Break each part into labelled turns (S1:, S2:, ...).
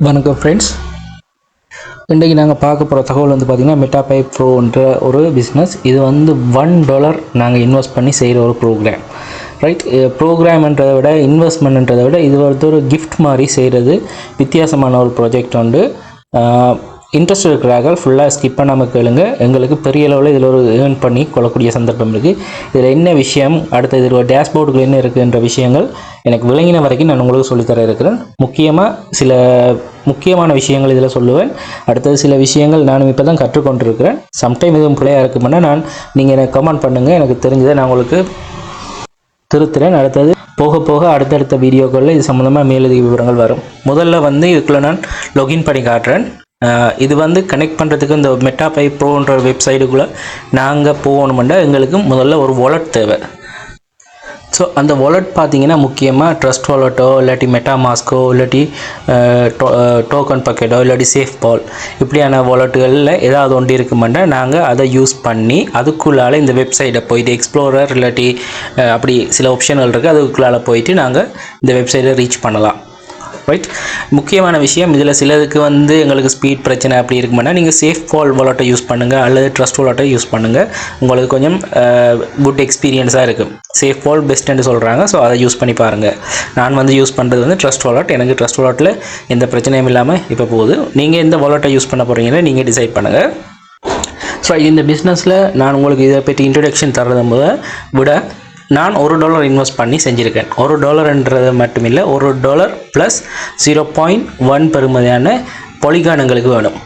S1: வணக்கம் ஃப்ரெண்ட்ஸ் இன்றைக்கி நாங்கள் பார்க்க போகிற தகவல் வந்து பார்த்திங்கன்னா மெட்டாபை ப்ரோன்ற ஒரு பிஸ்னஸ் இது வந்து ஒன் டாலர் நாங்கள் இன்வெஸ்ட் பண்ணி செய்கிற ஒரு ப்ரோக்ராம் ரைட் ப்ரோக்ராம்ன்றதை விட இன்வெஸ்ட்மெண்ட்ன்றதை விட இது வந்து ஒரு கிஃப்ட் மாதிரி செய்கிறது வித்தியாசமான ஒரு ப்ராஜெக்ட் உண்டு. இன்ட்ரெஸ்ட் இருக்கிறார்கள் ஃபுல்லாக ஸ்கிப் பண்ணாமல் கேளுங்க. எங்களுக்கு பெரிய அளவில் இதில் ஒரு ஏர்ன் பண்ணி கொள்ளக்கூடிய சந்தர்ப்பம் இருக்குது இதில் என்ன விஷயம் அடுத்த இதில் ஒரு டேஷ்போர்டுகள் என்ன இருக்குன்ற விஷயங்கள் எனக்கு விளங்கின வரைக்கும் நான் உங்களுக்கு சொல்லித்தர இருக்கிறேன். முக்கியமாக சில முக்கியமான விஷயங்கள் இதில் சொல்லுவேன். அடுத்தது சில விஷயங்கள் நானும் இப்போ தான் கற்றுக்கொண்டிருக்கிறேன். சம்டைம் எதுவும் பிள்ளையாக இருக்குமென்னா நான் நீங்கள் எனக்கு கமெண்ட் பண்ணுங்கள் எனக்கு தெரிஞ்சதை நான் உங்களுக்கு திருத்துறேன். அடுத்தது போக போக அடுத்தடுத்த வீடியோக்களில் இது சம்மந்தமாக மேலதிக விவரங்கள் வரும். முதல்ல வந்து இதுக்குள்ள நான் லொகின் பண்ணி காட்டுறேன். இது வந்து கனெக்ட் பண்ணுறதுக்கு இந்த மெட்டாபை ப்ரோன்ற வெப்சைட்டுக்குள்ளே நாங்கள் போகணுமெண்டா எங்களுக்கு முதல்ல ஒரு வாலெட் தேவை. ஸோ அந்த வாலெட் பார்த்தீங்கன்னா முக்கியமாக ட்ரஸ்ட் வாலெட்டோ இல்லாட்டி மெட்டா மாஸ்கோ இல்லாட்டி டோக்கன் பக்கெட்டோ இல்லாட்டி சேஃப் பால் இப்படியான வாலெட்டுகளில் ஏதாவது ஒன்று இருக்குமெண்டா நாங்கள் அதை யூஸ் பண்ணி அதுக்குள்ளால் இந்த வெப்சைட்டை போயிட்டு எக்ஸ்ப்ளோரர் இல்லாட்டி அப்படி சில ஆப்ஷன்கள் இருக்குது அதுக்குள்ளால போயிட்டு நாங்கள் இந்த வெப்சைட்டை ரீச் பண்ணலாம். ரைட் முக்கியமான விஷயம் இதில் சிலதுக்கு வந்து எங்களுக்கு ஸ்பீட் பிரச்சனை அப்படி இருக்குமானா நீங்கள் சேஃப் ஃபால் வாலெட்டை யூஸ் பண்ணுங்கள் அல்லது ட்ரஸ்ட் வாலெட்டை யூஸ் பண்ணுங்கள் உங்களுக்கு கொஞ்சம் குட் எக்ஸ்பீரியன்ஸாக இருக்கும் சேஃப் ஃபால் பெஸ்ட்டுன்னு சொல்கிறாங்க ஸோ அதை யூஸ் பண்ணி பாருங்கள் நான் வந்து யூஸ் பண்ணுறது வந்து ட்ரஸ்ட் வாலெட் எனக்கு ட்ரஸ்ட் வாலெட்டில் எந்த பிரச்சனையும் இல்லாமல் இப்போ போகுது. நீங்கள் எந்த வாலெட்டை யூஸ் பண்ண போகிறீங்கன்னு நீங்கள் டிசைட் பண்ணுங்கள் ஸோ இந்த பிஸ்னஸில் நான் உங்களுக்கு இதை பற்றி இன்ட்ரடக்ஷன் தர்றதை விட நான் ஒரு டாலர் இன்வெஸ்ட் பண்ணி செஞ்சுருக்கேன். ஒரு டாலர்ன்றது மட்டும் இல்லை ஒரு dollar plus zero point one பெறுமதியான பொலிகானங்களுக்கு வேணும்.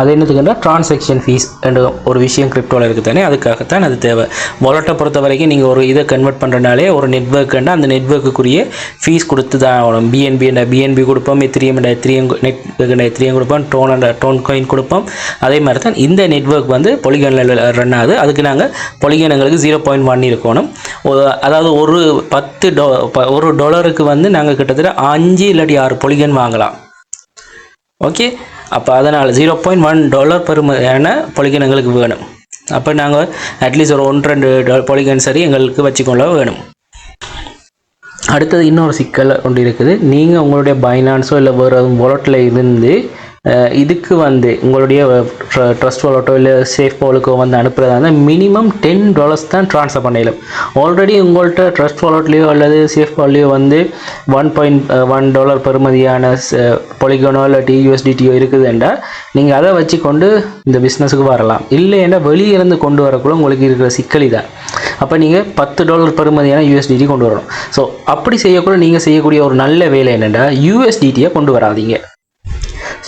S1: அது என்னத்துக்குன்னா டிரான்சாக்ஷன் ஃபீஸ் என்ற ஒரு விஷயம் கிரிப்டோவில் இருக்குது தானே அதுக்காகத்தான் அது தேவை. வாலெட்டை பொறுத்த வரைக்கும் நீங்கள் ஒரு இதை கன்வெர்ட் பண்ணுறனாலே ஒரு நெட்ஒர்க்குன்னா அந்த நெட்ஒர்க்குரிய ஃபீஸ் கொடுத்து தான் ஆகணும். பிஎன்பி பிஎன்பி கொடுப்போம் எத்திரியம் எத்திரியம் நெட் எத்திரியம் கொடுப்போம் டோன் அண்ட் டோன் காயின் கொடுப்போம் அதே மாதிரி தான் இந்த நெட்ஒர்க் வந்து பொலிகனில் ரன் ஆகுது. அதுக்கு நாங்கள் பொலிகன் எங்களுக்கு ஜீரோ பாயிண்ட் ஒன் இருக்கணும் அதாவது ஒரு பத்து டோ ஒரு டாலருக்கு வந்து நாங்கள் கிட்டத்தட்ட அஞ்சு இல்லாட்டி ஆறு பொலிகன் வாங்கலாம். ஓகே அப்போ அதனால் ஜீரோ பாயிண்ட் ஒன் டாலர் பெருமையான பொலிகன் எங்களுக்கு வேணும். அப்போ நாங்கள் அட்லீஸ்ட் ஒரு ஒன்று ரெண்டு பொலிகன் சரி எங்களுக்கு வச்சுக்கொள்ள வேணும். அடுத்தது இன்னொரு சிக்கல் ஒன்று இருக்குது. நீங்கள் உங்களுடைய பைனான்ஸோ இல்லை வேறு வாலெட்டில் இருந்து இதுக்கு வந்து உங்களுடைய ட்ரஸ்ட் வாலெட்டோ இல்லை சேஃப் வாலுக்கோ வந்து அனுப்புகிறதா இருந்தால் மினிமம் டென் டாலர்ஸ் தான் ட்ரான்ஸ்ஃபர் பண்ணிடலாம். ஆல்ரெடி உங்கள்கிட்ட ட்ரஸ்ட் வாலெட்லேயோ அல்லது சேஃப் வால்லையோ வந்து ஒன் பாயிண்ட் ஒன் டாலர் பெறுமதியான பொலிகோனோ இல்லாட்டி டியூஎஸ்டிடியோ இருக்குதுண்டா நீங்கள் அதை வச்சு கொண்டு இந்த பிஸ்னஸுக்கு வரலாம். இல்லைன்னா வெளியே இருந்து கொண்டு வரக்குள்ள உங்களுக்கு இருக்கிற சிக்கல் தான் அப்போ நீங்கள் பத்து டாலர் பெறுமதியான யூஎஸ்டிடி கொண்டு வரணும். ஸோ அப்படி செய்யக்கூட நீங்கள் செய்யக்கூடிய ஒரு நல்ல வேலை என்னென்னா யூஎஸ்டிடியை கொண்டு வராதீங்க.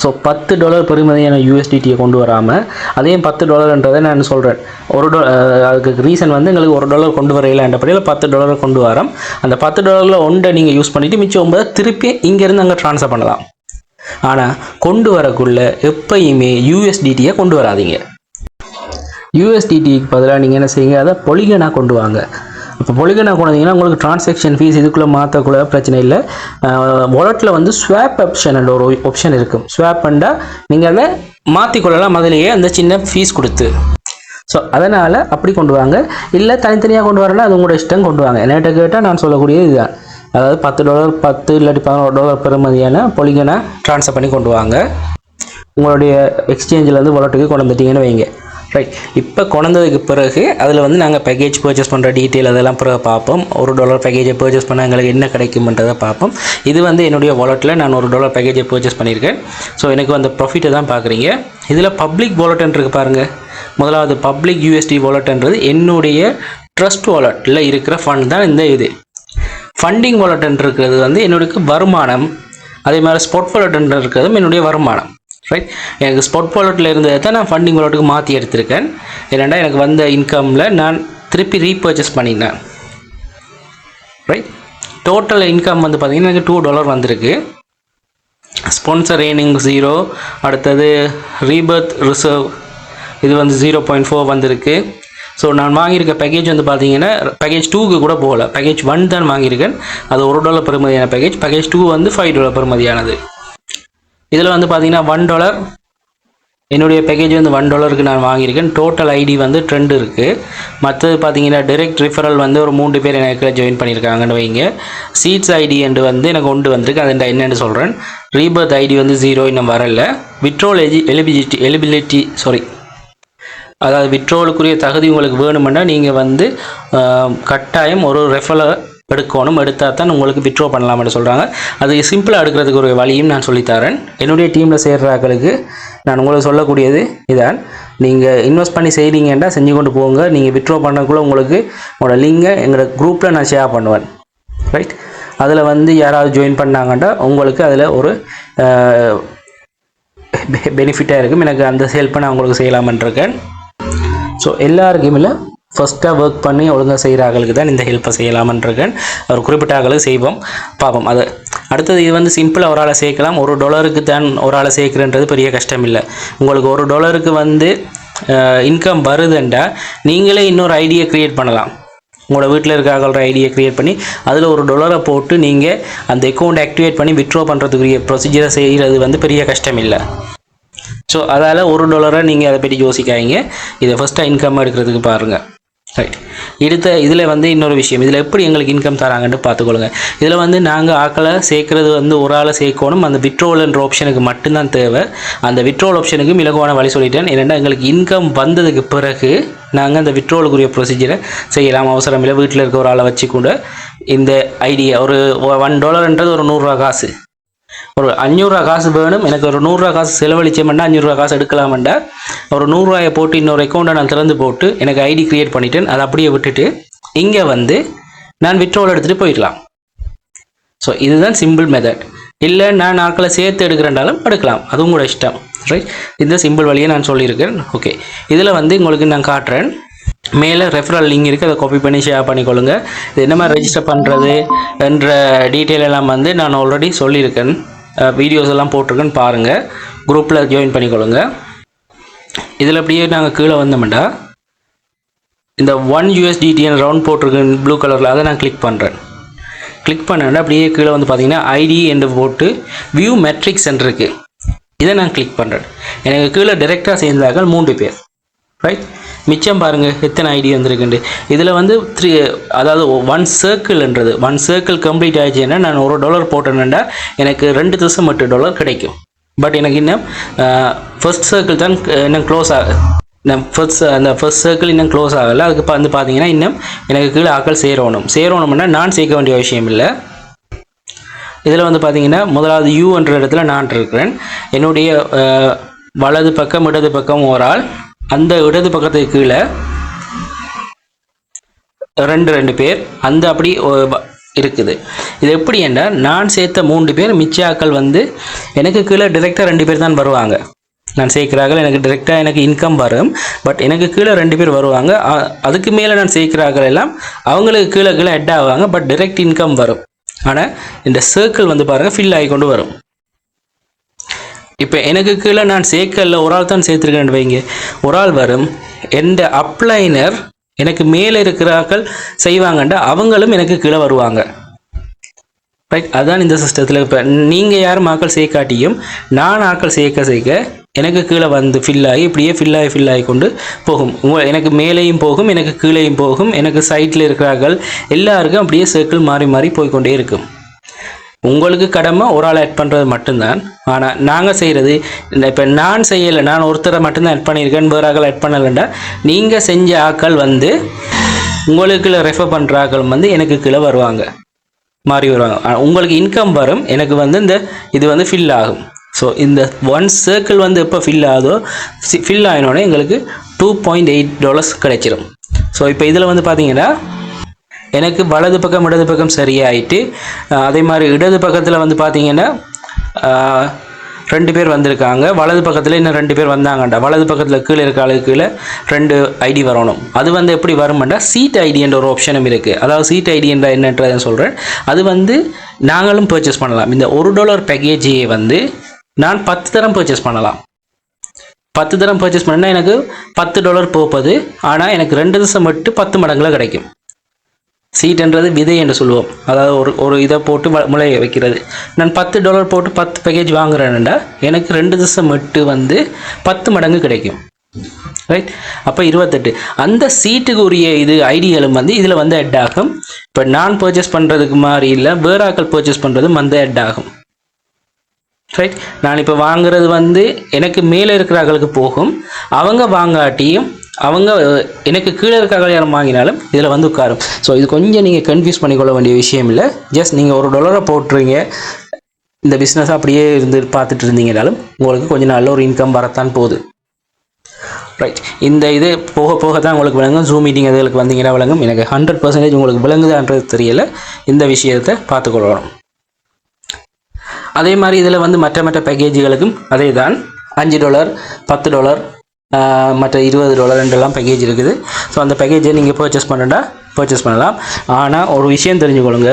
S1: ஸோ பத்து டாலர் பெருமதியான யூஎஸ்டிடியை கொண்டு வராமல் அதையும் பத்து டாலர்ன்றதை நான் சொல்கிறேன் ஒரு டா அதுக்கு ரீசன் வந்து எங்களுக்கு ஒரு டாலர் கொண்டு வரையிலன்றபடியில் பத்து டாலர் கொண்டு வரோம். அந்த பத்து டாலரில் ஒன்றை நீங்கள் யூஸ் பண்ணிவிட்டு மிச்சம் ஒன்பதை திருப்பி இங்கேருந்து அங்கே ட்ரான்ஸ்ஃபர் பண்ணலாம். ஆனால் கொண்டு வரக்குள்ள எப்பயுமே யூஎஸ்டிடியை கொண்டு வராதீங்க. யூஎஸ்டிடிக்கு பதிலாக நீங்கள் என்ன செய்யுங்க? அதை பொலிகனாக கொண்டு வாங்க. இப்போ பொலிகனை கொண்டு வந்தீங்கன்னா உங்களுக்கு டிரான்சாக்ஷன் ஃபீஸ் இதுக்குள்ளே மாற்றக்கூட பிரச்சனை இல்லை. வாலெட்டில் வந்து ஸ்வாப் ஆப்ஷன் என்ற ஒரு ஆப்ஷன் இருக்கும் ஸ்வாப் பண்ணால் நீங்கள் அதை மாற்றிக்கொள்ளலாம் முதலையே அந்த சின்ன ஃபீஸ் கொடுத்து. ஸோ அதனால் அப்படி கொண்டு வாங்க. இல்லை தனித்தனியாக கொண்டு வரலாம் அது உங்களோட இஷ்டம் கொண்டு வாங்க. என்கிட்ட கேட்டால் நான் சொல்லக்கூடியது இதுதான். அதாவது பத்து டாலர் பத்து இல்லாட்டி பதினோரு டாலர் பெறுமதியான பொலிகனை ட்ரான்ஸ்ஃபர் பண்ணி கொண்டு வாங்க. உங்களுடைய எக்ஸ்சேஞ்சில் வந்து வாலெட்டுக்கு கொண்டு வந்துட்டீங்கன்னு வைங்க. ரைட் இப்போ கொண்டதுக்கு பிறகு அதில் வந்து நாங்கள் பேக்கேஜ் பர்ச்சேஸ் பண்ணுற டீட்டெயில் அதெல்லாம் பிறகு பார்ப்போம். ஒரு டாலர் பேக்கேஜை பர்ச்சேஸ் பண்ணால் எங்களுக்கு என்ன கிடைக்கும்ன்றதை பார்ப்போம். இது வந்து என்னுடைய வாலெட்டில் நான் ஒரு டாலர் பேக்கேஜை பர்ச்சேஸ் பண்ணியிருக்கேன். ஸோ எனக்கு அந்த ப்ராஃபிட்டை தான் பார்க்குறீங்க. இதில் பப்ளிக் வாலெட்னு இருக்குது பாருங்கள் முதலாவது பப்ளிக் யூஎஸ்டி வாலெட்ன்றது என்னுடைய ட்ரஸ்ட் வாலெட்டில் இருக்கிற ஃபண்ட் தான் இந்த இது. ஃபண்டிங் வாலெட்னு இருக்கிறது வந்து என்னுடைய வருமானம். அதே மாதிரி ஸ்பாட் வாலெட்னு இருக்கிறதும் என்னுடைய வருமானம். ரைட் எனக்கு ஸ்பாட் வாலெட்டில் இருந்ததை தான் நான் ஃபண்டிங் வாலெட்டுக்கு மாற்றி எடுத்திருக்கேன். ஏன்னா எனக்கு வந்த இன்கமில் நான் திருப்பி ரீபர்ச்சேஸ் பண்ணினேன். ரைட் டோட்டல் இன்கம் வந்து பார்த்திங்கன்னா எனக்கு டூ டாலர் வந்திருக்கு. ஸ்பான்சர் ஏர்னிங் ஜீரோ அடுத்தது ரீபர்த் ரிசர்வ் இது வந்து ஜீரோ பாயிண்ட் ஃபோர் வந்திருக்கு. ஸோ நான் வாங்கியிருக்க பேக்கேஜ் வந்து பார்த்தீங்கன்னா பேக்கேஜ் டூக்கு கூட போகல. பேக்கேஜ் ஒன் தான் வாங்கியிருக்கேன். அது ஒரு டாலர் பெறுமதியான பேக்கேஜ் பேக்கேஜ் டூ வந்து ஃபைவ் டாலர் பெறுமதியானது. இதில் வந்து பார்த்தீங்கன்னா ஒன் டாலர் என்னுடைய பேக்கேஜ் வந்து ஒன் டாலருக்கு நான் வாங்கியிருக்கேன். டோட்டல் ஐடி வந்து ட்ரெண்ட் இருக்குது மற்றது பார்த்தீங்கன்னா டிரெக்ட் ரிஃபரல் வந்து ஒரு மூன்று பேர் எனக்கு ஜாயின் பண்ணியிருக்காங்கன்னு வைங்க. சீட்ஸ் ஐடி என்று வந்து எனக்கு ஒன்று வந்திருக்கு. அது நான் என்னென்னு சொல்கிறேன் ரீபர்த் ஐடி வந்து ஜீரோ இன்னும் வரல. விட்ரோல் எஜி எலிபிலிட்டி எலிபிலிட்டி சாரி அதாவது விட்ரோலுக்குரிய தகுதி உங்களுக்கு வேணுமென்னா நீங்கள் வந்து கட்டாயம் ஒரு ரெஃபரல் எடுக்கணும் எடுத்தால் தான் உங்களுக்கு விட்ரோ பண்ணலாம்னு சொல்கிறாங்க அது சிம்பிளாக எடுக்கிறதுக்கு ஒரு வழியும் நான் சொல்லித்தரேன். என்னுடைய டீமில் சேர்றாக்களுக்கு நான் உங்களுக்கு சொல்லக்கூடியது இதான். நீங்கள் இன்வெஸ்ட் பண்ணி செய்கிறீங்கன்னா செஞ்சு கொண்டு போங்க. நீங்கள் விட்ரோ பண்ணக்குள்ளே உங்களுக்கு உங்களோட லிங்கை எங்களோட குரூப்பில் நான் ஷேர் பண்ணுவேன். ரைட் அதில் வந்து யாராவது ஜாயின் பண்ணாங்கன்னா உங்களுக்கு அதில் ஒரு பெனிஃபிட்டாக இருக்கும். எனக்கு அந்த ஹெல்ப்பை நான் உங்களுக்கு செய்யலாமன்ருக்கேன் ஸோ எல்லாருக்குமே ஃபஸ்ட்டாக ஒர்க் பண்ணி ஒழுங்காக செய்கிற ஆகளுக்கு தான் இந்த ஹெல்ப்பை செய்யலாமன்றிருக்கேன். ஒரு குறிப்பிட்ட ஆகளுக்கு செய்வோம். பார்ப்போம். அது அடுத்தது இது வந்து சிம்பிளாக ஒரு ஆளை சேர்க்கலாம். ஒரு டாலருக்கு தான் ஒரு ஆளை சேர்க்குறன்றது பெரிய கஷ்டம் இல்லை உங்களுக்கு ஒரு டாலருக்கு வந்து இன்கம் வருதுண்டா நீங்களே இன்னொரு ஐடியை க்ரியேட் பண்ணலாம். உங்களோட வீட்டில் இருக்க ஆகிற ஐடியை க்ரியேட் பண்ணி அதில் ஒரு டொலரை போட்டு நீங்கள் அந்த அக்கௌண்ட் ஆக்டிவேட் பண்ணி விட்ரோ பண்ணுறதுக்குரிய ப்ரொசீஜரை செய்கிறது வந்து பெரிய கஷ்டம் இல்லை ஸோ அதால் ஒரு டாலரை நீங்கள் அதை பற்றி யோசிக்காதீங்க. இதை ஃபஸ்ட்டாக இன்கம் எடுக்கிறதுக்கு பாருங்கள் ரைட் எடுத்த இதில் வந்து இன்னொரு விஷயம். இதில் எப்படி எங்களுக்கு இன்கம் தராங்கன்னு பார்த்துக்கொள்ளுங்க. இதில் வந்து நாங்கள் ஆக்களை சேர்க்குறது வந்து ஒரு ஆளை சேர்க்கணும். அந்த விட்ரோல்ன்ற ஆப்ஷனுக்கு மட்டும்தான் தேவை. அந்த விட்ரோல் ஆப்ஷனுக்கு இலகுவான வழி சொல்லிட்டேன். ஏன்னா எங்களுக்கு இன்கம் வந்ததுக்கு பிறகு நாங்கள் அந்த விட்ரோலுக்குரிய ப்ரொசீஜரை செய்யலாம். அவசரம் இல்லை வீட்டில் இருக்க ஒரு ஆளை வச்சு கூட இந்த ஐடியா ஒரு ஒன் டாலர்ன்றது ஒரு நூறுரூவா காசு. ஒரு அஞ்சூறுரூவா காசு வேணும். எனக்கு ஒரு நூறுரூவா காசு செலவழிச்சோம்னா அஞ்சூறுரூவா காசு எடுக்கலாமெண்டா ஒரு நூறுரூவாயை போட்டு இன்னொரு அக்கௌண்ட்டை நான் திறந்து போட்டு எனக்கு ஐடி க்ரியேட் பண்ணிட்டேன். அதை அப்படியே விட்டுட்டு இங்கே வந்து நான் விட்ரோல் எடுத்துகிட்டு போயிடலாம். ஸோ இதுதான் சிம்பிள் மெத்தட் இல்லை நான் நாட்களை சேர்த்து எடுக்கிறேன்டாலும் எடுக்கலாம். அதுவும் கூட இஷ்டம். ரைட் இந்த சிம்பிள் வழியை நான் சொல்லியிருக்கேன். ஓகே இதில் வந்து உங்களுக்கு நான் காட்டுறேன். மேலே ரெஃபரல் லிங்க் இருக்குது அதை காப்பி பண்ணி ஷேர் பண்ணிக்கொள்ளுங்கள் இது என்ன மாதிரி ரெஜிஸ்டர் பண்ணுறது என்ற டீட்டெயில் எல்லாம் வந்து நான் ஆல்ரெடி சொல்லியிருக்கேன். வீடியோஸ் எல்லாம் போட்டிருக்குன்னு பாருங்கள் குரூப்பில் ஜாயின் பண்ணிக்கொள்ளுங்க. இதில் அப்படியே நாங்கள் கீழே வந்தோம்டா. இந்த ஒன் யூஎஸ்டிடிஎன் ரவுண்ட் போட்டிருக்கு ப்ளூ கலரில் அதை நான் கிளிக் பண்ணுறேன் கிளிக் பண்ணேன்னா அப்படியே கீழே வந்து பார்த்தீங்கன்னா ஐடி என்று போட்டு வியூ மெட்ரிக்ஸ் இருக்குது இதை நான் கிளிக் பண்ணுறேன் எனக்கு கீழே டைரெக்டாக சேர்ந்தார்கள் மூன்று பேர். ரைட் மிச்சம் பாருங்கள் எத்தனை ஐடி வந்திருக்குண்டு இதில் வந்து த்ரீ அதாவது ஒன் சர்க்கிள்ன்றது ஒன் சர்க்கிள் கம்ப்ளீட் ஆயிடுச்சுன்னா நான் ஒரு டாலர் போட்டேன்னா எனக்கு ரெண்டு திவசம் எட்டு டாலர் கிடைக்கும். பட் எனக்கு இன்னும் ஃபர்ஸ்ட் சர்க்கிள் தான் இன்னும் க்ளோஸ் ஆகுது நான் ஃபர்ஸ்ட் அந்த ஃபர்ஸ்ட் சர்க்கிள் இன்னும் க்ளோஸ் ஆகலை. அதுக்கு இப்போ வந்து பார்த்தீங்கன்னா இன்னும் எனக்கு கீழே ஆக்கள் சேரணும். சேரணும்னா நான் சேர்க்க வேண்டிய விஷயம் இல்லை. இதில் வந்து பார்த்தீங்கன்னா முதலாவது யூ என்ற இடத்துல நான் இருக்கிறேன். என்னுடைய வலது பக்கம் இடது பக்கம் ஒரு ஆள். அந்த இடது பக்கத்துக்கு கீழே ரெண்டு ரெண்டு பேர். அந்த அப்படி இருக்குது. இது எப்படி என்றால் நான் சேர்த்த மூன்று பேர் மிச்சாக்கள் வந்து எனக்கு கீழே டிரெக்டாக ரெண்டு பேர் தான் வருவாங்க. நான் சேர்க்கிறார்கள் எனக்கு டிரெக்டாக எனக்கு இன்கம் வரும். பட் எனக்கு கீழே ரெண்டு பேர் வருவாங்க. அதுக்கு மேலே நான் சேர்க்கிறார்கள் எல்லாம் அவங்களுக்கு கீழே கீழே ஹெட் ஆவாங்க. பட் டிரெக்ட் இன்கம் வரும். ஆனால் இந்த சர்க்கிள் வந்து பாருங்கள் ஃபில் ஆகி கொண்டு வரும். இப்போ எனக்கு கீழே நான் சேர்க்கல ஒரு ஆள் தான் சேர்த்துருக்கேன் வைங்க. ஒரு ஆள் வரும் எந்த அப்ளைனர் எனக்கு மேலே இருக்கிறார்கள் செய்வாங்கண்டா அவங்களும் எனக்கு கீழே வருவாங்க. ரைட் அதான் இந்த சிஸ்டத்தில் இப்போ நீங்கள் யாரும் ஆக்கள் சேர்க்காட்டியும் நான் ஆக்கள் சேர்க்க சேர்க்க எனக்கு கீழே வந்து ஃபில் ஆகி இப்படியே ஃபில் ஆகி ஃபில் ஆகி கொண்டு போகும். உங்கள் எனக்கு மேலேயும் போகும் எனக்கு கீழேயும் போகும் எனக்கு சைட்டில் இருக்கிறார்கள் எல்லாருக்கும் அப்படியே சர்க்கிள் மாறி மாறி போய்க்கொண்டே இருக்கும். உங்களுக்கு கடமை ஒரு ஆள் ஆட் பண்ணுறது மட்டும்தான். ஆனால் நாங்கள் செய்கிறது இந்த இப்போ நான் செய்யலை நான் ஒருத்தரை மட்டும்தான் ஆட் பண்ணியிருக்கேன் வேறு ஆக்கள் ஆட் பண்ணலைண்டா நீங்கள் செஞ்ச ஆக்கள் வந்து உங்களுக்கு ரெஃபர் பண்ணுற ஆக்கள் வந்து எனக்கு கீழே வருவாங்க. மாறி வருவாங்க. உங்களுக்கு இன்கம் வரும் எனக்கு வந்து இந்த இது வந்து ஃபில் ஆகும். ஸோ இந்த ஒன் சர்க்கிள் வந்து எப்போ ஃபில் ஆகுதோ ஃபில் ஆகினோடனே எங்களுக்கு டூ பாயிண்ட் எயிட் டாலர்ஸ் கிடைச்சிரும். ஸோ இப்போ இதில் வந்து பார்த்தீங்கன்னா எனக்கு வலது பக்கம் இடது பக்கம் சரியாயிட்டு அதே மாதிரி இடது பக்கத்தில் வந்து பார்த்தீங்கன்னா ரெண்டு பேர் வந்திருக்காங்க. வலது பக்கத்தில் இன்னும் ரெண்டு பேர் வந்தாங்கண்டா. வலது பக்கத்தில் கீழே இருக்க ஆளுக்கு கீழே ரெண்டு ஐடி வரணும். அது வந்து எப்படி வருமெண்டா? சீட் ஐடின்ற ஒரு ஆப்ஷனும் இருக்குது அதாவது சீட் ஐடின்ற என்னன்றதை சொல்கிறேன் அது வந்து நாங்களும் பர்ச்சேஸ் பண்ணலாம். இந்த ஒரு டாலர் பேக்கேஜையே வந்து நான் பத்து தரம் பர்ச்சேஸ் பண்ணலாம். பத்து தரம் பர்ச்சேஸ் பண்ணால் எனக்கு பத்து டாலர் போப்பது ஆனால் எனக்கு ரெண்டு திவசம் மட்டும் பத்து மடங்குல கிடைக்கும். சீட்ன்றது விதை என்று சொல்லுவோம் அதாவது ஒரு ஒரு இதை போட்டு முளைய வைக்கிறது. நான் பத்து டாலர் போட்டு பத்து பேக்கேஜ் வாங்குறேன்டா எனக்கு ரெண்டு திசம் எட்டு வந்து பத்து மடங்கு கிடைக்கும். ரைட் அப்போ இருபத்தெட்டு. அந்த சீட்டுக்கு உரிய இது ஐடிகளும் வந்து இதில் வந்து ஹெட் ஆகும் இப்போ நான் பர்ச்சேஸ் பண்ணுறதுக்கு மாதிரி இல்லை வேறாக்கள் பர்ச்சேஸ் பண்ணுறதும் வந்து ஹெட் ஆகும் ரைட் நான் இப்போ வாங்குறது வந்து எனக்கு மேலே இருக்கிற ஆக்களுக்கு போகும். அவங்க வாங்காட்டியும் அவங்க எனக்கு கீழே இருக்க கல்யாணம் வாங்கினாலும் இதில் வந்து உட்காரும். ஸோ இது கொஞ்சம் நீங்கள் கன்ஃபியூஸ் பண்ணிக்கொள்ள வேண்டிய விஷயம் இல்லை. ஜஸ்ட் நீங்கள் ஒரு டாலரை போட்டுறீங்க இந்த பிஸ்னஸ் அப்படியே இருந்து பார்த்துட்டு இருந்தீங்கனாலும் உங்களுக்கு கொஞ்சம் நல்ல ஒரு இன்கம் வரத்தான் போகுது. ரைட் இந்த இது போக போக தான் உங்களுக்கு விளங்கும். ஜூம் மீட்டிங் அதுகளுக்கு வந்தீங்கன்னா விளங்கும். எனக்கு ஹண்ட்ரட் பர்சன்டேஜ் உங்களுக்கு விளங்குதான்றது தெரியல. இந்த விஷயத்தை பார்த்துக்கொள்ளணும். அதே மாதிரி இதில் வந்து மற்ற மற்ற பேக்கேஜுகளுக்கும் அதே தான் அஞ்சு டாலர் பத்து டாலர் மற்ற இருபது டாலர் ரெண்டெல்லாம் பேக்கேஜ் இருக்குது. ஸோ அந்த பேக்கேஜை நீங்கள் பர்ச்சேஸ் பண்ணட்டா பர்ச்சேஸ் பண்ணலாம். ஆனால் ஒரு விஷயம் தெரிஞ்சுக்கொள்ளுங்க.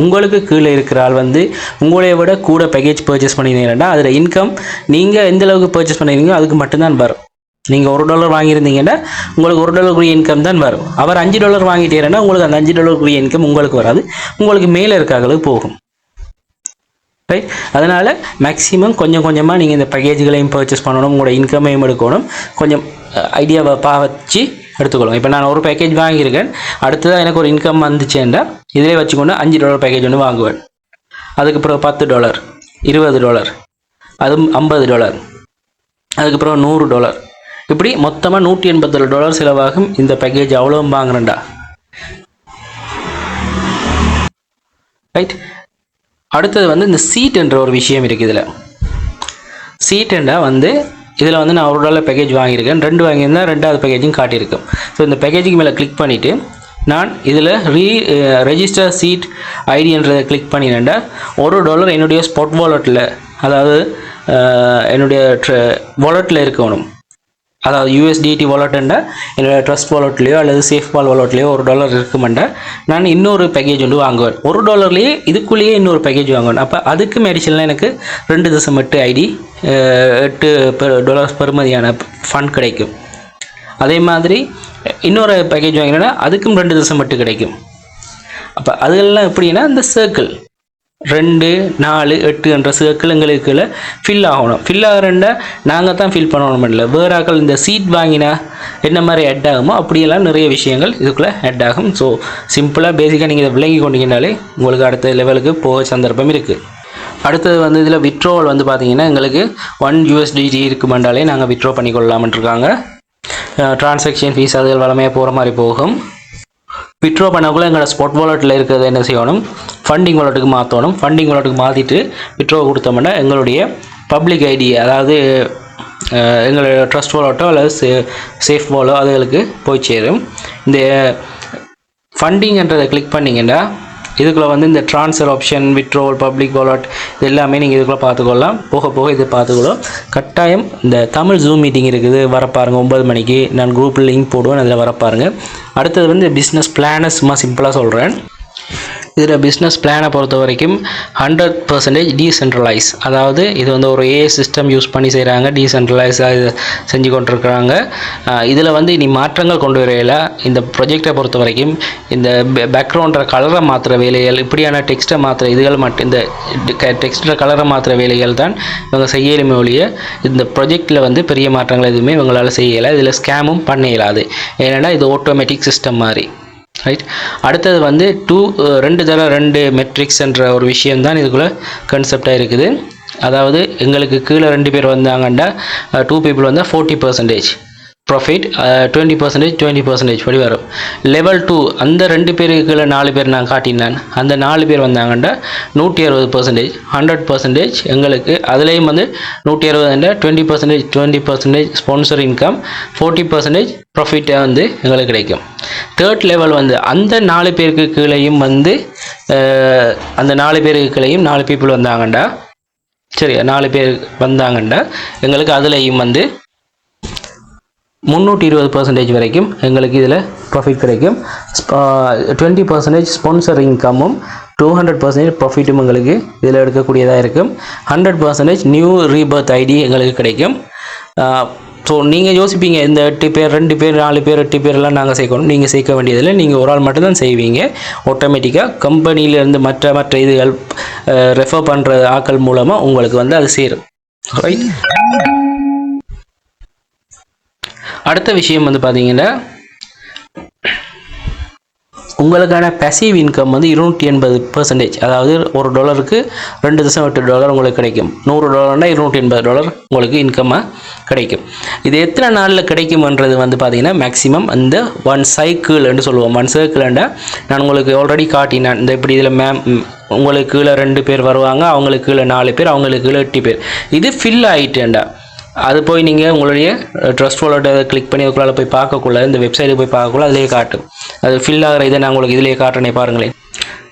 S1: உங்களுக்கு கீழே இருக்கிற ஆள் வந்து உங்களைய விட கூட பேக்கேஜ் பர்ச்சேஸ் பண்ணியிருந்தீங்கன்னா அதில் இன்கம் நீங்கள் எந்த அளவுக்கு பர்ச்சேஸ் பண்ணிருக்கீங்களோ அதுக்கு மட்டும்தான் வரும். நீங்கள் ஒரு டாலர் வாங்கியிருந்தீங்கன்னா உங்களுக்கு ஒரு டாலருக்குரிய இன்கம் தான் வரும். அவர் அஞ்சு டாலர் வாங்கிட்டீங்கன்னா உங்களுக்கு அந்த அஞ்சு டாலருக்குரிய இன்கம் உங்களுக்கு வராது. உங்களுக்கு மேலே இருக்காங்களுக்கு போகும். ரைட் அதனால் மேக்ஸிமம் கொஞ்சம் கொஞ்சமாக நீங்கள் இந்த பேக்கேஜ்களையும் பர்ச்சேஸ் பண்ணணும் உங்களோட இன்கமையும் எடுக்கணும். கொஞ்சம் ஐடியாவை பா வச்சு எடுத்துக்கொள்ளுங்க. இப்போ நான் ஒரு பேக்கேஜ் வாங்கியிருக்கேன். அடுத்ததாக எனக்கு ஒரு இன்கம் வந்துச்சேன்டா இதிலே வச்சுக்கொண்டு அஞ்சு டாலர் பேக்கேஜ் ஒன்று வாங்குவேன். அதுக்கப்புறம் பத்து டாலர் இருபது டாலர் அதுவும் ஐம்பது டாலர் அதுக்கப்புறம் நூறு டாலர் இப்படி மொத்தமாக நூற்றி எண்பத்தேழு டாலர் செலவாகும் இந்த பேக்கேஜ் அவ்வளோவும் வாங்குறேன்டா. ரைட் அடுத்தது வந்து இந்த சீட் என்ற ஒரு விஷயம் இருக்குது இதில். சீட் என்ற வந்து இதில் வந்து நான் ஒரு டாலர் பேக்கேஜ் வாங்கியிருக்கேன். ரெண்டு வாங்கியிருந்தேன் ரெண்டாவது பேக்கேஜும் காட்டியிருக்கும் ஸோ இந்த பேக்கேஜுக்கு மேலே கிளிக் பண்ணிவிட்டு நான் இதில் ரீ ரெஜிஸ்டர் சீட் ஐடின்றதை கிளிக் பண்ணினேன்டா ஒரு டாலர் என்னுடைய ஸ்பாட் வாலெட்டில் அதாவது என்னுடைய என்னுடைய வாலெட்டில் இருக்கணும். அதாவது யூஎஸ்டிடி வாலெட்டுண்டா என்னோடய ட்ரஸ்ட் வாலெட்லேயோ அல்லது சேஃப் பால் வாலெட்லேயோ ஒரு டாலர் இருக்குமெண்டா நான் இன்னொரு பேக்கேஜ் வந்து வாங்குவேன். ஒரு டாலர்லேயே இதுக்குள்ளேயே இன்னொரு பேக்கேஜ் வாங்குவேன். அப்போ அதுக்கும் அடிஷனலாக எனக்கு ரெண்டு தசம் எட்டு ஐடி எட்டு டாலர்ஸ் பெறுமதியான ஃபண்ட் கிடைக்கும். அதே மாதிரி இன்னொரு பேக்கேஜ் வாங்கினேன்னா அதுக்கும் ரெண்டு தசம் எட்டு கிடைக்கும். அப்போ அதெல்லாம் எப்படின்னா இந்த சர்க்கிள் ரெண்டு நாலு எட்டு என்ற சர்க்கிள் எங்களுக்குள்ள ஃபில் ஆகணும். ஃபில் ஆகிறண்டா நாங்கள் தான் ஃபில் பண்ணணும் இல்லை வேறாக்கள் இந்த சீட் வாங்கினா என்ன மாதிரி ஆட் ஆகுமோ அப்படியெல்லாம் நிறைய விஷயங்கள் இதுக்குள்ளே ஆட் ஆகும். ஸோ சிம்பிளாக பேசிக்காக நீங்கள் இதை விளங்கி கொண்டீங்கனாலே உங்களுக்கு அடுத்த லெவலுக்கு போக சந்தர்ப்பம் இருக்குது அடுத்தது வந்து இதில் விட்ரோவல் வந்து பார்த்தீங்கன்னா எங்களுக்கு ஒன் யூஎஸ்டிடி இருக்குமெண்டாலே நாங்கள் விட்ரோ பண்ணிக்கொள்ளலாம்னு இருக்காங்க. டிரான்சாக்ஷன் ஃபீஸ் அதுகள் வளமையாக போகிற மாதிரி போகும். விட்ரோ பண்ணக்குள்ளே எங்களோட ஸ்பாட் வாலெட்டில் இருக்கிறது என்ன செய்யணும்? ஃபண்டிங் வாலெட்டுக்கு மாற்றணும் ஃபண்டிங் வாலெட்டுக்கு மாற்றிட்டு விட்ரோ கொடுத்தோம்னா எங்களுடைய பப்ளிக் ஐடி அதாவது எங்களோட எங்களுடைய ட்ரஸ்ட் வாலெட்டோ அல்லது சே சேஃப் வாலோ அதுகளுக்கு போய் சேரும். இந்த ஃபண்டிங்ன்றதை கிளிக் பண்ணிங்கன்னா இதுக்குள்ளே வந்து இந்த transfer option withdrawal public wallet இது எல்லாமே நீங்கள் இதுக்குள்ளே பார்த்துக்கொள்ளலாம். போக போக இது பார்த்துக்கொள்ளும் கட்டாயம் இந்த தமிழ் ஜூம் மீட்டிங் இருக்குது. வர பாருங்க ஒன்பது மணிக்கு. நான் குரூப்பில் லிங்க் போடுவேன் அதில் வர பாருங்கள் அடுத்தது வந்து பிஸ்னஸ் பிளானை சும்மா சிம்பிளாக சொல்கிறேன் இதில் பிஸ்னஸ் பிளானை பொறுத்த வரைக்கும் ஹண்ட்ரட் பர்சன்டேஜ் டீசென்ட்ரலைஸ் அதாவது இது வந்து ஒரு ஏ சிஸ்டம் யூஸ் பண்ணி செய்கிறாங்க டீசென்ட்ரலைஸாக இது செஞ்சு கொண்டிருக்கிறாங்க. இதில் வந்து இனி மாற்றங்கள் கொண்டு வரையில இந்த ப்ரொஜெக்டை பொறுத்த வரைக்கும் இந்த பேக்ரவுண்டில் கலரை மாற்றுற வேலைகள் இப்படியான டெக்ஸ்ட்டை மாற்றுற இதுகள் மட்டும் இந்த டெக்ஸ்ட்டில் கலரை மாற்றுற வேலைகள் தான் இவங்க செய்யலுமே ஒழிய இந்த ப்ரொஜெக்டில் வந்து பெரிய மாற்றங்கள் எதுவுமே இவங்களால் செய்யலை. இதில் ஸ்கேமும் பண்ண இயலாது. ஏன்னா இது ஆட்டோமேட்டிக் சிஸ்டம் மாதிரி. ரைட் அடுத்தது வந்து டூ ரெண்டு தர ரெண்டு மெட்ரிக்ஸ் என்ற ஒரு விஷயம்தான் இதுக்குள்ளே கன்செப்டாக இருக்குது. அதாவது எங்களுக்கு கீழே ரெண்டு பேர் வந்தாங்கன்னா டூ பீப்புள் வந்தால் forty percentage profit twenty percentage twenty percentage படி வரும் லெவல் டூ அந்த ரெண்டு பேருக்கு கீழே நாலு பேர் நான் காட்டினேன். அந்த நாலு பேர் வந்தாங்கன்னா நூற்றி அறுபது பர்சன்டேஜ் ஹண்ட்ரட் பர்சன்டேஜ் எங்களுக்கு. அதுலேயும் வந்து நூற்றி அறுபதுல twenty percentage twenty percentage sponsor income forty percentage ப்ராஃபிட்டாக வந்து எங்களுக்கு கிடைக்கும். தேர்ட் லெவல் வந்து அந்த நாலு பேருக்கு கீழேயும் வந்து uh, அந்த நாலு பேருக்கு கீழேயும் நாலு பீப்புள் வந்தாங்கண்டா சரி நாலு பேர் வந்தாங்கண்டா எங்களுக்கு அதுலேயும் வந்து முந்நூற்றி இருபது பர்சன்டேஜ் வரைக்கும் எங்களுக்கு இதில் ப்ராஃபிட் கிடைக்கும். டுவெண்ட்டி பர்சன்டேஜ் ஸ்பான்சர் இன்கமும் டூ ஹண்ட்ரட் பர்சன்டேஜ் ப்ராஃபிட்டும் எங்களுக்கு இதில் எடுக்கக்கூடியதாக இருக்கும். Hundred percentage new rebirth ID எங்களுக்கு கிடைக்கும். ஸோ நீங்கள் யோசிப்பீங்க இந்த எட்டு பேர் ரெண்டு பேர் நாலு பேர் எட்டு பேர்லாம் நாங்கள் சேர்க்கணும். நீங்கள் சேர்க்க வேண்டியதில்லை நீங்கள் ஒரு ஆள் மட்டும்தான் செய்வீங்க. ஆட்டோமேட்டிக்காக கம்பெனியிலேருந்து மற்ற மற்ற இதுகள் ரெஃபர் பண்ணுற ஆட்கள் மூலமாக உங்களுக்கு வந்து அது சேரும். ரைட் அடுத்த விஷயம் வந்து பார்த்தீங்கன்னா உங்களுக்கான பசிவ் இன்கம் வந்து இருநூற்றி எண்பது பர்சன்டேஜ் அதாவது ஒரு டாலருக்கு ரெண்டு தசம் எட்டு டாலர் உங்களுக்கு கிடைக்கும். நூறு டாலர்னா இருநூற்றி எண்பது டாலர் உங்களுக்கு இன்கமாக கிடைக்கும். இது எத்தனை நாளில் கிடைக்கும்ன்றது வந்து பார்த்தீங்கன்னா மேக்ஸிமம் அந்த ஒன் சைக்கிள்னு சொல்லுவோம். ஒன் சைக்கிள்ண்டா நான் உங்களுக்கு ஆல்ரெடி காட்டினேன். இந்த இப்படி இதில் மேம் உங்களுக்கு கீழே ரெண்டு பேர் வருவாங்க அவங்களுக்கு கீழே நாலு பேர் அவங்களுக்கு கீழே எட்டு பேர். இது ஃபில் ஆகிட்டேன்டா அது போய் நீங்கள் உங்களுடைய ட்ரஸ்ட் வாலெட்டை கிளிக் பண்ணி அதுக்குள்ளால போய் பார்க்கக்குள்ள இந்த வெப்சைட்டுக்கு போய் பார்க்கக்குள்ள அதிலே காட்டும். அது ஃபில் ஆகிற இதை நான் உங்களுக்கு இதிலே காட்டுறேனே பாருங்களேன்.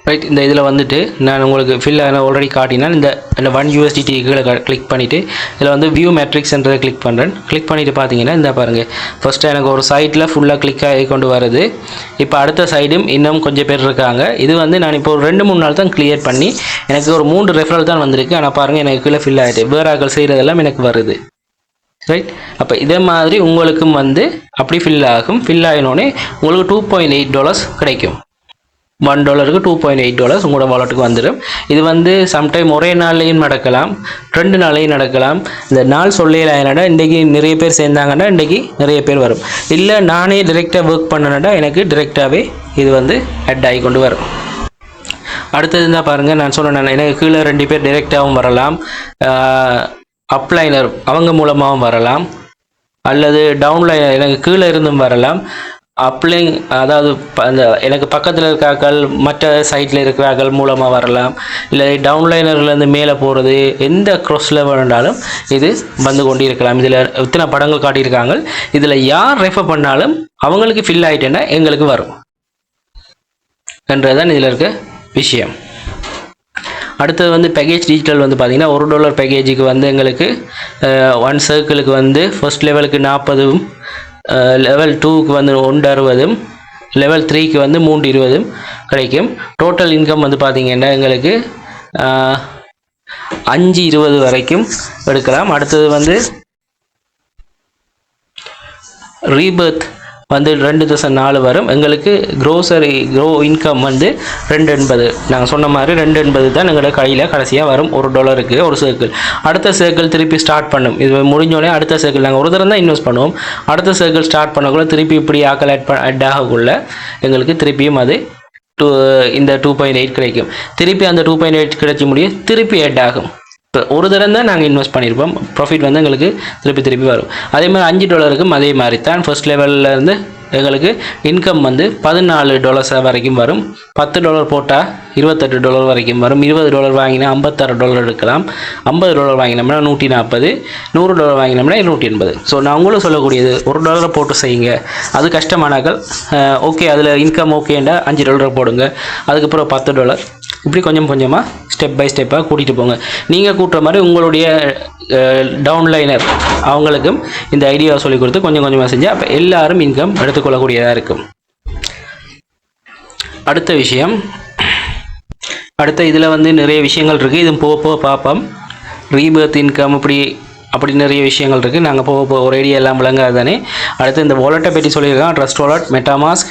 S1: ரைட் இந்த இதில் வந்துட்டு நான் உங்களுக்கு ஃபில் ஆன ஆல்ரெடி காட்டினால் இந்த இந்த ஒன் யூஎஸ்டிடி கீழே கிளிக் பண்ணிவிட்டு இதில் வந்து வியூ மேட்ரிக்ஸ்ன்றதை கிளிக் பண்ணுறேன் கிளிக் பண்ணிவிட்டு பார்த்தீங்கன்னா இந்த பாருங்கள் ஃபஸ்ட்டு எனக்கு ஒரு சைட்டில் ஃபுல்லாக கிளிக் ஆகி கொண்டு வருது. இப்போ அடுத்த சைடும் இன்னும் கொஞ்சம் பேர் இருக்காங்க. இது வந்து நான் இப்போ ஒரு ரெண்டு மூணு நாள் தான் கிளியர் பண்ணி எனக்கு ஒரு மூன்று ரெஃபரல் தான் வந்திருக்கு. ஆனால் பாருங்கள் எனக்கு கீழே ஃபில் ஆகிட்டு வேறு ஆக்கள் செய்கிறதெல்லாம் எனக்கு வருது. ரைட் அப்போ இதே மாதிரி உங்களுக்கும் வந்து அப்படி ஃபில் ஆகும். ஃபில் ஆகினோடனே உங்களுக்கு டூ பாயிண்ட் எயிட் டாலர்ஸ் கிடைக்கும். ஒன் டாலருக்கு டூ பாயிண்ட் எயிட் டாலர்ஸ் உங்களோட வாலெட்டுக்கு வந்துடும் இது வந்து சம்டைம் ஒரே நாள்லையும் நடக்கலாம். ரெண்டு நாளையும் நடக்கலாம். இந்த நாள் சொல்லலாம்னா இன்றைக்கி நிறைய பேர் சேர்ந்தாங்கன்னா இன்றைக்கி நிறைய பேர் வரும். இல்லை நானே டிரெக்டாக ஒர்க் பண்ணனடா எனக்கு டிரெக்டாகவே இது வந்து அட் ஆகி கொண்டு வரும். அடுத்தது இருந்தால் பாருங்கள் நான் சொன்னேன் எனக்கு கீழே ரெண்டு பேர் டிரெக்டாகவும் வரலாம். அப்லைனர் அவங்க மூலமாகவும் வரலாம். அல்லது டவுன்லைனர் எனக்கு கீழே இருந்தும் வரலாம். அப்ளைங் அதாவது ப- அந்த எனக்கு பக்கத்தில் இருக்காக்கள் மற்ற சைட்டில் இருக்கிறார்கள் மூலமாக வரலாம். இல்லை டவுன்லைனர்லேருந்து மேலே போகிறது எந்த க்ரோஸில் வேண்டாலும் இது வந்து கொண்டு இருக்கலாம் இதில் இத்தனை படங்கள் காட்டியிருக்காங்க. இதில் யார் ரெஃபர் பண்ணாலும் அவங்களுக்கு ஃபில் ஆகிட்டேன்னா எங்களுக்கு வரும். என்றதுதான் இதில் இருக்க விஷயம். அடுத்தது வந்து பேக்கேஜ் டிஜிட்டல் வந்து பார்த்தீங்கன்னா ஒரு டாலர் பேக்கேஜுக்கு வந்து எங்களுக்கு ஒன் சர்க்கிளுக்கு வந்து ஃபர்ஸ்ட் லெவலுக்கு நாற்பதும் லெவல் டூக்கு வந்து ஒன்று அறுபதும் லெவல் த்ரீக்கு வந்து மூன்று இருபதும் கிடைக்கும். டோட்டல் இன்கம் வந்து பார்த்தீங்கன்னா எங்களுக்கு அஞ்சு இருபது வரைக்கும் எடுக்கலாம். அடுத்தது வந்து ரீபர்த் வந்து ரெண்டு தௌசண்ட் நாலு வரும். எங்களுக்கு க்ரோசரி க்ரோ இன்கம் வந்து ரெண்டு எண்பது. நாங்கள் சொன்ன மாதிரி ரெண்டு எண்பது தான் எங்களோட கையில் கடைசியாக வரும். ஒரு டாலருக்கு ஒரு சர்க்கிள் அடுத்த சர்க்கிள் திருப்பி ஸ்டார்ட் பண்ணும். இது முடிஞ்சோடனே அடுத்த சர்க்கிள் நாங்கள் ஒரு தரம் தான் இன்வெஸ்ட் பண்ணுவோம். அடுத்த சர்க்கிள் ஸ்டார்ட் பண்ணக்குள்ள திருப்பி இப்படி ஆக்கல் ஆட் பண்ண ஆட் ஆகக்குள்ள எங்களுக்கு திருப்பியும் அது டூ இந்த டூ பாயிண்ட் எயிட் கிடைக்கும். திருப்பி அந்த டூ பாயிண்ட் எயிட் கிடைச்சி முடியும். திருப்பி ஆட் ஆகும். ஒரு தரம் தான் நாங்கள் இன்வெஸ்ட் பண்ணியிருப்போம் ப்ராஃபிட் வந்து எங்களுக்கு திருப்பி திருப்பி வரும். அதே மாதிரி அஞ்சு டாலருக்கும் அதே மாதிரி தான் ஃபர்ஸ்ட் லெவல்லேருந்து இருந்து எங்களுக்கு இன்கம் வந்து பதினாலு டாலர்ஸ் வரைக்கும் வரும். பத்து டாலர் போட்டால் இருபத்தெட்டு டாலர் வரைக்கும் வரும். இருபது டாலர் வாங்கினா ஐம்பத்தாறு டாலர் எடுக்கலாம். ஐம்பது டாலர் வாங்கினோம்னா நூற்றி நாற்பது நூறு டாலர் வாங்கினோம்னா நூற்றி எண்பது. ஸோ நான் உங்களுக்கு சொல்லக்கூடியது ஒரு டாலரை போட்டு செய்யுங்க. அது கஷ்டமானாக்கள் ஓகே அதில் இன்கம் ஓகேண்டா அஞ்சு டாலரை போடுங்க. அதுக்கப்புறம் பத்து டாலர் இப்படி கொஞ்சம் கொஞ்சமாக ஸ்டெப் பை ஸ்டெப்பாக கூட்டிகிட்டு போங்க. நீங்கள் கூட்டுற மாதிரி உங்களுடைய டவுன்லைனர் அவங்களுக்கும் இந்த ஐடியாவை சொல்லிக் கொடுத்து கொஞ்சம் கொஞ்சமாக செஞ்சு அப்போ எல்லாரும் இன்கம் எடுத்துக்கொள்ளக்கூடியதாக இருக்கும். அடுத்த விஷயம். அடுத்த இதில் வந்து நிறைய விஷயங்கள் இருக்குது இது போக போக பார்ப்போம். ரீபர்த் இன்கம் இப்படி அப்படி நிறைய விஷயங்கள் இருக்குது நாங்கள் போக போக ஒரு ஐடியா எல்லாம் விளங்காது தானே. அடுத்து இந்த வாலெட்டை பற்றி சொல்லியிருக்கோம் trust wallet MetaMask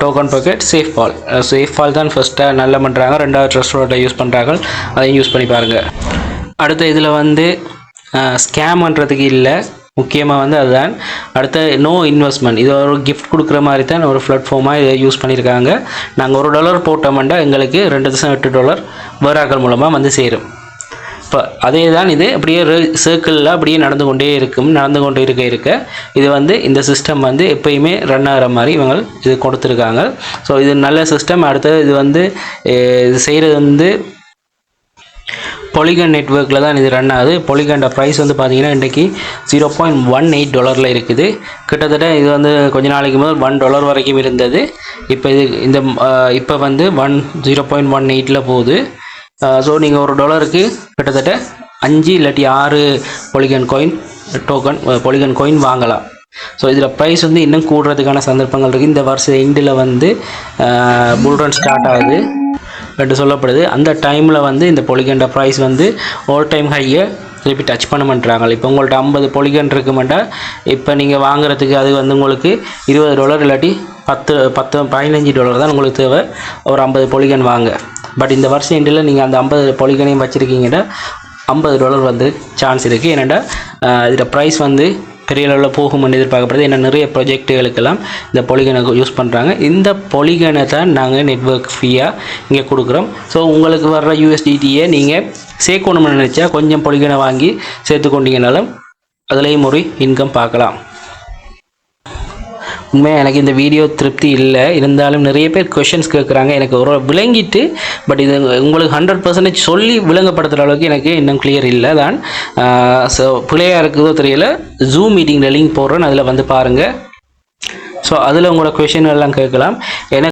S1: token pocket SafePal SafePal தான் ஃபஸ்ட்டாக நல்லா பண்ணுறாங்க ரெண்டாவது ட்ரஸ்ட் யூஸ் பண்ணுறாங்க அதையும் யூஸ் பண்ணி பாருங்கள் அடுத்து இதில் வந்து ஸ்கேம் பண்ணுறதுக்கு இல்லை. முக்கியமாக வந்து அதுதான். அடுத்த நோ இன்வெஸ்ட்மெண்ட் இது ஒரு கிஃப்ட் கொடுக்குற மாதிரி தான் ஒரு பிளாட்ஃபார்மாக இதை யூஸ் பண்ணியிருக்காங்க நாங்கள் ஒரு டாலர் போட்டோம்னா எங்களுக்கு ரெண்டு தசம் எட்டு டாலர் வேறாக்கள் மூலமாக வந்து சேரும். இப்போ அதே தான் இது. அப்படியே சர்க்கிளில் அப்படியே நடந்து கொண்டே இருக்கும் நடந்து கொண்டே இருக்க இருக்க இது வந்து இந்த சிஸ்டம் வந்து எப்பயுமே ரன் ஆகிற மாதிரி இவங்க இது கொடுத்துருக்காங்க. ஸோ இது நல்ல சிஸ்டம் அடுத்தது இது வந்து இது செய்கிறது வந்து பொலிகன் நெட்ஒர்க்கில் தான் இது ரன் ஆகுது. பொலிகன்ட ப்ரைஸ் வந்து பார்த்தீங்கன்னா இன்றைக்கி ஜீரோ பாயிண்ட் ஒன் எயிட் டாலரில் இருக்குது. கிட்டத்தட்ட இது வந்து கொஞ்ச நாளைக்கு முதல் ஒன் டாலர் வரைக்கும் இருந்தது. இப்போ இது இந்த இப்போ வந்து ஒன் ஜீரோ பாயிண்ட் ஒன் எயிட்டில் போகுது. ஸோ நீங்கள் ஒரு டாலருக்கு கிட்டத்தட்ட அஞ்சு இல்லாட்டி ஆறு polygon coin token polygon coin வாங்கலாம். ஸோ இதில் ப்ரைஸ் வந்து இன்னும் கூடுறதுக்கான சந்தர்ப்பங்கள் இருக்குது இந்த வருஷம் எண்டில் வந்து புல்ரன் ஸ்டார்ட் ஆகுது என்று சொல்லப்படுது. அந்த டைமில் வந்து இந்த பொலிகண்ட ப்ரைஸ் வந்து ஆல் டைம் ஹையை திருப்பி டச் பண்ண மாட்டாங்க இப்போ உங்கள்கிட்ட ஐம்பது பொலிகன் இருக்குமெண்டா இப்போ நீங்கள் வாங்குறதுக்கு அது வந்து உங்களுக்கு இருபது டாலர் இல்லாட்டி பத்து பத்து பதினஞ்சு டாலர் தான் உங்களுக்கு தேவை. ஒரு ஐம்பது பொலிகன் வாங்க. பட் இந்த வருஷம் எண்டில் நீங்கள் அந்த ஐம்பது பொலிகனையும் வச்சுருக்கீங்கன்னா ஐம்பது டாலர் வந்து சான்ஸ் இருக்குது ஏன்னாண்டா இதில் ப்ரைஸ் வந்து பெரிய அளவில் போகும்னு எதிர்பார்க்கப்படுது. ஏன்னா நிறைய ப்ரொஜெக்ட்டுகளுக்கெல்லாம் இந்த பொலிகனை யூஸ் பண்ணுறாங்க இந்த பொலிகனை தான் நாங்கள் நெட்வொர்க் ஃப்ரீயாக இங்கே கொடுக்குறோம். ஸோ உங்களுக்கு வர்ற யூஎஸ்டிடியை நீங்கள் சேர்க்கணும்னு நினச்சா கொஞ்சம் பொலிகனை வாங்கி சேர்த்து கொண்டீங்கனாலும் அதுலேயும் ஒரு இன்கம் பார்க்கலாம். உண்மையாக எனக்கு இந்த வீடியோ திருப்தி இல்லை. இருந்தாலும் நிறைய பேர் கொஷின்ஸ் கேட்குறாங்க எனக்கு ஒரு விளங்கிட்டு பட் இது உங்களுக்கு ஹண்ட்ரட் பர்சன்டேஜ் சொல்லி விளங்கப்படுத்துகிற அளவுக்கு எனக்கு இன்னும் கிளியர் இல்லை தான். ஸோ பிள்ளையாக இருக்குதோ தெரியல. ஜூம் மீட்டிங்கில் லிங்க் போடுறேன். அதில் வந்து பாருங்கள் ஸோ அதில் உங்களோட கொஷின் எல்லாம் கேட்கலாம். எனக்கு